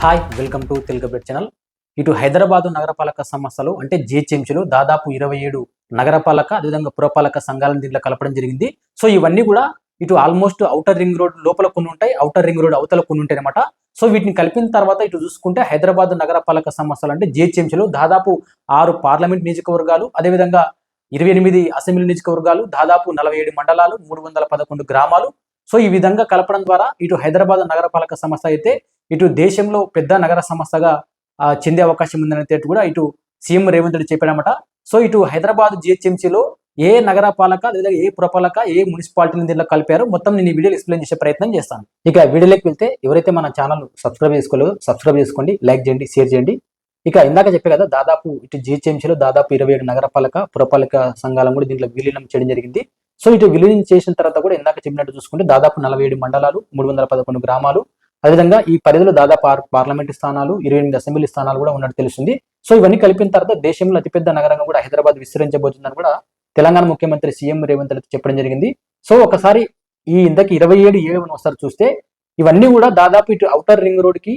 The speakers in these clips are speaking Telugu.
Hi welcome to Telugu channel ఇటు హైదరాబాదు నగరపాలక సంస్థలు అంటే జిహెచ్ఎంసీలు దాదాపు ఇరవై ఏడు నగరపాలక అదేవిధంగా పురపాలక సంఘాలను దీంట్లో కలపడం జరిగింది. సో ఇవన్నీ కూడా ఇటు ఆల్మోస్ట్ అవుటర్ రింగ్ రోడ్ లోపల కొన్ని ఉంటాయి అవుటర్ రింగ్ రోడ్ అవతల కొన్ని ఉంటాయి అనమాట సో వీటిని కలిపిన తర్వాత ఇటు చూసుకుంటే హైదరాబాద్ నగరపాలక సంస్థలు అంటే జిహెచ్ఎంసీలు దాదాపు ఆరు పార్లమెంట్ నియోజకవర్గాలు అదేవిధంగా ఇరవై ఎనిమిది అసెంబ్లీ నియోజకవర్గాలు దాదాపు నలభై ఏడు మండలాలు మూడు వందల పదకొండు గ్రామాలు. సో ఈ విధంగా కలపడం ద్వారా ఇటు హైదరాబాద్ నగరపాలక సంస్థ అయితే ఇటు దేశంలో పెద్ద నగర సంస్థగా చెందే అవకాశం ఉందనేది కూడా ఇటు సీఎం రేవంత్ రెడ్డి చెప్పాడనమాట. సో ఇటు హైదరాబాద్ జిహెచ్ఎంసీలో ఏ నగరపాలక లేదా ఏ పురపాలక ఏ మున్సిపాలిటీని దీనిలో కలిపారో మొత్తం నేను ఈ వీడియోలో ఎక్స్ప్లెయిన్ చేసే ప్రయత్నం చేస్తాను. ఇక వీడియోలోకి వెళ్తే ఎవరైతే మన ఛానల్ సబ్స్క్రైబ్ చేసుకోలేదో సబ్స్క్రైబ్ చేసుకోండి లైక్ చేయండి షేర్ చేయండి. ఇక ఇందాక చెప్పే కదా దాదాపు ఇటు జిహెచ్ఎంసీలో దాదాపు ఇరవై ఏడు నగరపాలక పురపాలక సంఘాలను కూడా దీంట్లో విలీనం చేయడం జరిగింది. సో ఇటు విలీనం చేసిన తర్వాత కూడా ఇందాక చెప్పినట్టు చూసుకుంటే దాదాపు నలభై ఏడు మండలాలు మూడు వందల పదకొండు గ్రామాలు అదేవిధంగా ఈ పరిధిలో దాదాపు పార్లమెంట్ స్థానాలు ఇరవై ఎనిమిది అసెంబ్లీ స్థానాలు కూడా ఉన్నట్టు తెలుస్తుంది. సో ఇవన్నీ కలిపిన తర్వాత దేశంలో అతిపెద్ద నగరంగా కూడా హైదరాబాద్ విస్తరించబోతుందని కూడా తెలంగాణ ముఖ్యమంత్రి సీఎం రేవంత్ రెడ్డి చెప్పడం జరిగింది. సో ఒకసారి ఈ ఇంతకి ఇరవై ఏడు ఏమని ఒకసారి చూస్తే ఇవన్నీ కూడా దాదాపు ఇటు అవుటర్ రింగ్ రోడ్కి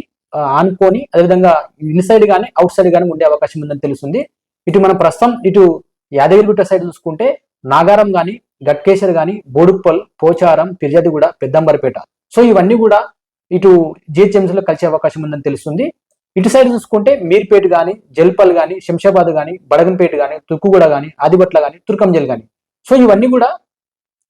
ఆనుకొని అదేవిధంగా ఇన్సైడ్ గానీ అవుట్ సైడ్ గానీ ఉండే అవకాశం ఉందని తెలుస్తుంది. ఇటు మనం ప్రస్తుతం ఇటు యాదగిరిగుట్ట సైడ్ చూసుకుంటే నాగారం గాని గట్కేశ్వర్ గాని బోడుప్పల్ పోచారం ఫిర్యాదిగూడ పెద్దంబరిపేట. సో ఇవన్నీ కూడా ఇటు జిహెచ్ఎంసీలో కలిసే అవకాశం ఉందని తెలుస్తుంది. ఇటు సైడ్ చూసుకుంటే మీర్పేట గాని జల్పల్ గాని శంషాబాద్ గాని బడగంపేట గాని తుక్కుగూడ గాని ఆదిబట్ల గాని తుర్కంజల్ గాని. సో ఇవన్నీ కూడా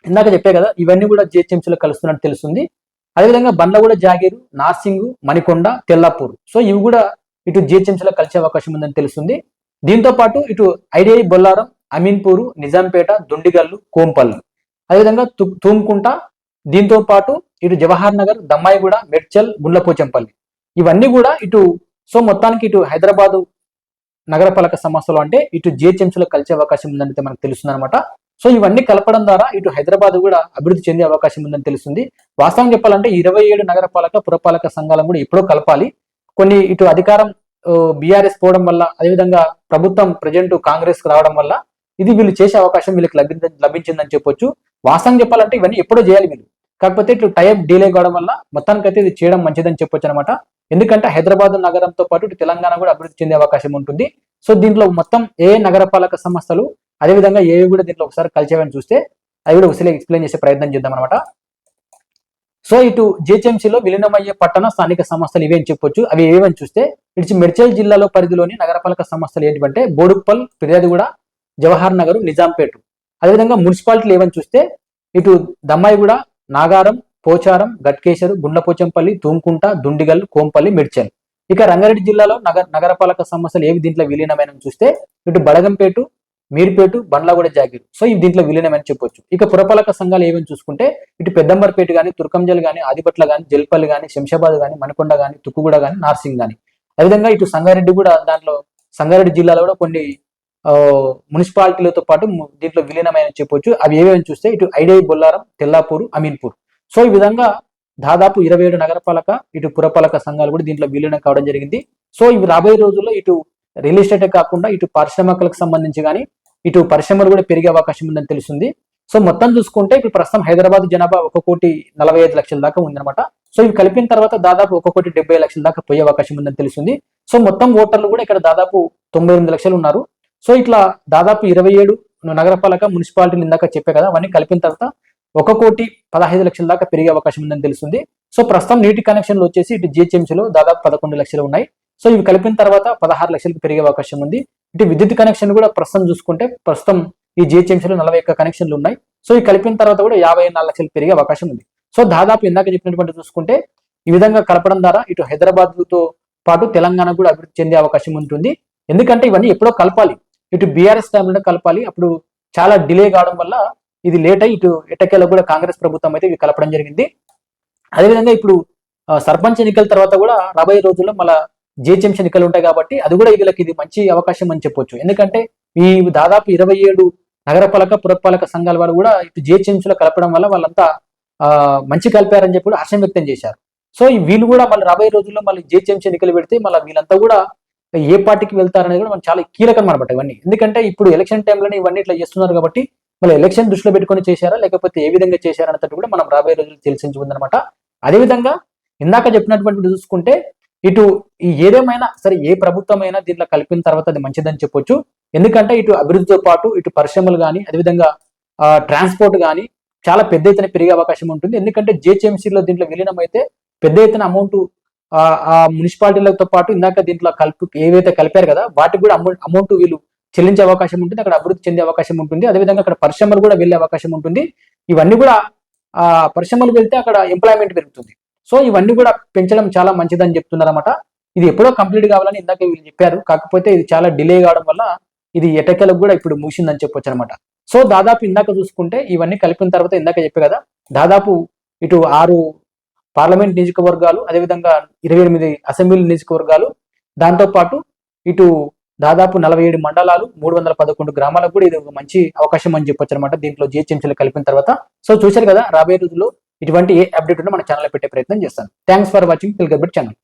ఇందాక చెప్పే కదా ఇవన్నీ కూడా జిహెచ్ఎంసీలో లో కలుస్తున్నట్టు తెలుస్తుంది. అదేవిధంగా బండ్లగూడ జాగీరు నార్సింగ్ మణికొండ తెల్లాపూర్. సో ఇవి కూడా ఇటు జిహెచ్ఎంసీలో కలిసే అవకాశం ఉందని తెలుస్తుంది. దీంతో పాటు ఇటు ఐడిఐ బొల్లారం అమీన్పూరు నిజాంపేట దుండిగల్లు కోంపల్లు. అదేవిధంగా తు- తూమ్కుంట దీంతో పాటు ఇటు జవహర్ నగర్ దమ్మాయిగూడ మెడ్చల్ గుండ్లపోచంపల్లి. ఇవన్నీ కూడా ఇటు సో మొత్తానికి ఇటు హైదరాబాదు నగరపాలక సంస్థలు అంటే ఇటు జిహెచ్ఎంసీలో కలిసే అవకాశం ఉందని మనకు తెలుస్తుంది అనమాట సో ఇవన్నీ కలపడం ద్వారా ఇటు హైదరాబాద్ కూడా అభివృద్ధి చెందే అవకాశం ఉందని తెలుస్తుంది. వాస్తవం చెప్పాలంటే ఇరవై ఏడు నగరపాలక పురపాలక సంఘాలను కూడా ఎప్పుడో కలపాలి. కొన్ని ఇటు అధికారం బీఆర్ఎస్ పోవడం వల్ల అదేవిధంగా ప్రభుత్వం ప్రజెంట్ కాంగ్రెస్ రావడం వల్ల ఇది వీళ్ళు చేసే అవకాశం వీళ్ళకి లభించ లభించిందని చెప్పొచ్చు. వాస్తవం చెప్పాలంటే ఇవన్నీ ఎప్పుడో చేయాలి వీళ్ళు. కాకపోతే ఇటు టైప్ డీలే కావడం వల్ల మొత్తానికైతే ఇది చేయడం మంచిదని చెప్పొచ్చు అనమాట ఎందుకంటే హైదరాబాద్ నగరంతో పాటు ఇటు తెలంగాణ కూడా అభివృద్ధి చెందే అవకాశం ఉంటుంది. సో దీంట్లో మొత్తం ఏ నగరపాలక సంస్థలు అదేవిధంగా ఏవి కూడా దీంట్లో ఒకసారి కలిసేవని చూస్తే అవి కూడా ఒకసారి ఎక్స్ప్లెయిన్ చేసే ప్రయత్నం చేద్దాం అనమాట సో ఇటు జిహెచ్ఎంసీలో విలీనమయ్యే పట్టణ స్థానిక సంస్థలు ఇవే అని చెప్పొచ్చు. అవి ఏవని చూస్తే ఇటు మెడ్చల్ జిల్లాలో పరిధిలోని నగరపాలక సంస్థలు ఏంటంటే బోడుప్పల్ ఫిర్యాదుగూడ జవహర్ నగర్ నిజాంపేట. అదేవిధంగా మున్సిపాలిటీలు ఏమని చూస్తే ఇటు దమ్మాయిగూడ నాగారం పోచారం గట్కేశ్వరు గుండ్లపోచంపల్లి తూంకుంట దుండిగల్ కోంపల్లి మిడ్చల్ ఇక రంగారెడ్డి జిల్లాలో నగర నగరపాలక సంస్థలు ఏవి దీంట్లో విలీనమైన చూస్తే ఇటు బడగంపేటు మీర్పేటు బండ్లగూడ జాగీరు. సో ఇవి దీంట్లో విలీనమని చెప్పొచ్చు. ఇక పురపాలక సంఘాలు ఏమని చూసుకుంటే ఇటు పెద్దంబర్పేట గాని తుర్కంజల్ గాని ఆదిపట్ల గాని జల్పల్లి గాని శంషాబాద్ గాని మనకొండ గాని తుక్కుగూడ గాని నార్సింగ్ గాని. అదేవిధంగా ఇటు సంగారెడ్డి కూడా దాంట్లో సంగారెడ్డి జిల్లాలో కూడా కొన్ని మున్సిపాలిటీలతో పాటు దీంట్లో విలీనమైన చెప్పొచ్చు. అవి ఏవేమని చూస్తే ఇటు ఐడిఐ బొల్లారం తెల్లాపూర్ అమీన్పూర్. సో ఈ విధంగా దాదాపు ఇరవై ఏడు నగరపాలక ఇటు పురపాలక సంఘాలు కూడా దీంట్లో విలీనం కావడం జరిగింది. సో ఇవి రాబోయే రోజుల్లో ఇటు రియల్ ఎస్టేట్ కాకుండా ఇటు పరిశ్రమకులకు సంబంధించి కానీ ఇటు పరిశ్రమలు కూడా పెరిగే అవకాశం ఉందని తెలుస్తుంది. సో మొత్తం చూసుకుంటే ఇప్పుడు ప్రస్తుతం హైదరాబాద్ జనాభా ఒక కోటి నలభై ఐదు లక్షల దాకా ఉందన్నమాట. సో ఇవి కలిపిన తర్వాత దాదాపు ఒక కోటి డెబ్బై లక్షల దాకా పోయే అవకాశం ఉందని తెలుస్తుంది. సో మొత్తం ఓటర్లు కూడా ఇక్కడ దాదాపు తొంభై ఎనిమిది లక్షలు ఉన్నారు. సో ఇట్లా దాదాపు ఇరవై ఏడు నగరపాలక మున్సిపాలిటీలు ఇందాక చెప్పే కదా అవన్నీ కలిపిన తర్వాత ఒక కోటి పదహైదు లక్షల దాకా పెరిగే అవకాశం ఉందని తెలుస్తుంది. సో ప్రస్తుతం నీటి కనెక్షన్లు వచ్చేసి ఇటు జిహెచ్ఎంసీలో దాదాపు పదకొండు లక్షలు ఉన్నాయి. సో ఇవి కలిపిన తర్వాత పదహారు లక్షలకు పెరిగే అవకాశం ఉంది. ఇటు విద్యుత్ కనెక్షన్ కూడా ప్రస్తుతం చూసుకుంటే ప్రస్తుతం ఈ జిహెచ్ఎంసీలో నలభై ఒక్క కనెక్షన్లు ఉన్నాయి. సో ఇవి కలిపిన తర్వాత కూడా యాభై నాలుగు లక్షలు పెరిగే అవకాశం ఉంది. సో దాదాపు ఇందాక చెప్పినటువంటి చూసుకుంటే ఈ విధంగా కలపడం ద్వారా ఇటు హైదరాబాద్తో పాటు తెలంగాణ కూడా అభివృద్ధి చెందే అవకాశం ఉంటుంది. ఎందుకంటే ఇవన్నీ ఎప్పుడో కలపాలి. ఇటు బీఆర్ఎస్ టైంలో కలపాలి. అప్పుడు చాలా డిలే కావడం వల్ల ఇది లేట్ అయ్యి ఇటు ఎటకేలో కూడా కాంగ్రెస్ ప్రభుత్వం అయితే ఇవి కలపడం జరిగింది. అదేవిధంగా ఇప్పుడు సర్పంచ్ ఎన్నికల తర్వాత కూడా రాబోయే రోజుల్లో మళ్ళీ జిహెచ్ఎంసీ ఎన్నికలు ఉంటాయి కాబట్టి అది కూడా వీళ్ళకి ఇది మంచి అవకాశం అని చెప్పొచ్చు. ఎందుకంటే ఈ దాదాపు ఇరవై ఏడు నగరపాలక పురపాలక సంఘాల వారు కూడా ఇటు జిహెచ్ఎంసీలో కలపడం వల్ల వాళ్ళంతా ఆ, మంచి కలిపారని చెప్పి హర్షం వ్యక్తం చేశారు. సో ఈ వీళ్ళు కూడా మళ్ళీ రాబోయే రోజుల్లో మళ్ళీ జిహెచ్ఎంసీ ఎన్నికలు పెడితే మళ్ళీ వీళ్ళంతా కూడా ఏ పార్టీకి వెళ్తారనేది కూడా మనం చాలా కీలకం అనమాట ఇవన్నీ. ఎందుకంటే ఇప్పుడు ఎలక్షన్ టైంలోనే ఇవన్నీ ఇట్లా చేస్తున్నారు కాబట్టి మళ్ళీ ఎలక్షన్ దృష్టిలో పెట్టుకొని చేశారా లేకపోతే ఏ విధంగా చేశారా అన్నట్టు కూడా మనం రాబోయే రోజులు తెలిసించి ఉందన్నమాట అదేవిధంగా ఇందాక చెప్పినటువంటి చూసుకుంటే ఇటు ఏదేమైనా సరే ఏ ప్రభుత్వం అయినా దీంట్లో కలిపిన తర్వాత అది మంచిదని చెప్పొచ్చు. ఎందుకంటే ఇటు అభివృద్ధితో పాటు ఇటు పరిశ్రమలు కానీ అదేవిధంగా ట్రాన్స్పోర్ట్ కానీ చాలా పెద్ద ఎత్తున పెరిగే అవకాశం ఉంటుంది. ఎందుకంటే లో దీంట్లో విలీనం అయితే పెద్ద ఎత్తున అమౌంట్ ఆ మున్సిపాలిటీలతో పాటు ఇందాక దీంట్లో కలిపి ఏవైతే కలిపారు కదా వాటికి కూడా అమౌంట్ అమౌంట్ వీళ్ళు చెల్లించే అవకాశం ఉంటుంది అక్కడ అభివృద్ధి చెందే అవకాశం ఉంటుంది. అదేవిధంగా అక్కడ పరిశ్రమలు కూడా వెళ్ళే అవకాశం ఉంటుంది. ఇవన్నీ కూడా ఆ పరిశ్రమలు వెళ్తే అక్కడ ఎంప్లాయ్మెంట్ పెరుగుతుంది. సో ఇవన్నీ కూడా పెంచడం చాలా మంచిదని చెప్తున్నారన్నమాట. ఇది ఎప్పుడో కంప్లీట్ కావాలని ఇందాక వీళ్ళు చెప్పారు. కాకపోతే ఇది చాలా డిలే కావడం వల్ల ఇది ఎటకెలకు కూడా ఇప్పుడు ముగిసిందని చెప్పొచ్చు అనమాట సో దాదాపు ఇందాక చూసుకుంటే ఇవన్నీ కలిపిన తర్వాత ఇందాక చెప్పే కదా దాదాపు ఇటు ఆరు పార్లమెంట్ నియోజకవర్గాలు అదేవిధంగా ఇరవై ఎనిమిది అసెంబ్లీ నియోజకవర్గాలు దాంతో పాటు ఇటు దాదాపు నలభై ఏడు మండలాలు మూడు వందల పదకొండు గ్రామాలకు కూడా ఇది ఒక మంచి అవకాశం అని చెప్పొచ్చు అనమాట దీంట్లో జిహెచ్ఎంసీలు కలిపిన తర్వాత. సో చూశారు కదా రాబోయే రోజుల్లో ఇటువంటి ఏ అప్డేట్ ఉన్నా మన ఛానల్ పెట్టే ప్రయత్నం చేస్తాను. Thanks for watching Telugu channel